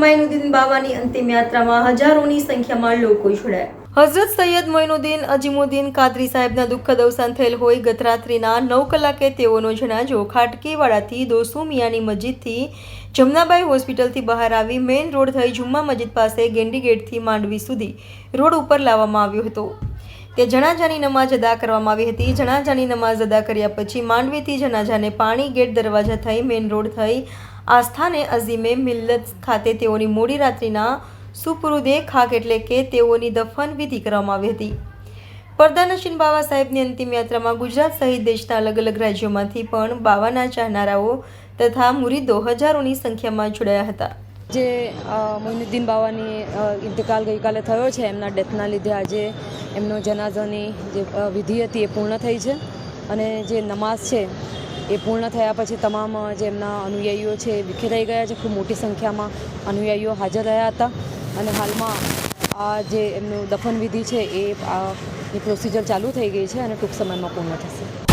મોઇનુદ્દીન બાવાની અંતિમ યાત્રામાં હજારોની સંખ્યામાં લોકો જોડાયા. હઝરત સૈયદ મોઇનુદ્દીન અજીમુદ્દીન કાદરી સાહેબના દુઃખદ અવસાન થયેલ હોય ગત નવ કલાકે તેઓનો જનાજો ખાટકીવાડાથી દોસુ મિયાની મસ્જિદથી જમનાબાઈ હોસ્પિટલથી બહાર આવી મેઇન રોડ થઈ જુમ્મા મસ્જિદ પાસે ગેન્ડી ગેટથી માંડવી સુધી રોડ ઉપર લાવવામાં આવ્યો હતો. તે જણાજાની નમાઝ અદા કરવામાં આવી હતી. જણાજાની નમાઝ અદા કર્યા પછી માંડવીથી જનાજાને પાણી ગેટ દરવાજા થઈ મેઇન રોડ થઈ આસ્થાને અઝીમે મિલ્લત ખાતે તેઓની મોડી રાત્રિના સુપરુદે ખાક એટલે કે તેઓની દફન વિધિ કરવામાં આવી હતી. પરદાનશીન બાવા સાહેબની અંતિમ યાત્રામાં ગુજરાત સહિત દેશના અલગ અલગ રાજ્યોમાંથી પણ બાવાના ચાહનારાઓ તથા મુરીદો હજારોની સંખ્યામાં જોડાયા હતા. જે મોઇનુદ્દીન બાવાની ઇન્તકાલ ગઈકાલે થયો છે, એમના ડેથના લીધે આજે એમનો જનાઝાની જે વિધિ હતી એ પૂર્ણ થઈ છે. અને જે નમાઝ છે એ પૂર્ણ થયા પછી તમામ જે એમના અનુયાયીઓ છે એ વિખેરાઈ ગયા છે. ખૂબ મોટી સંખ્યામાં અનુયાયીઓ હાજર રહ્યા હતા. અને હાલમાં આ જે એમનું દફન વિધિ છે એ આ પ્રોસિજર ચાલુ થઈ ગઈ છે અને ટૂંક સમયમાં પૂર્ણ થશે.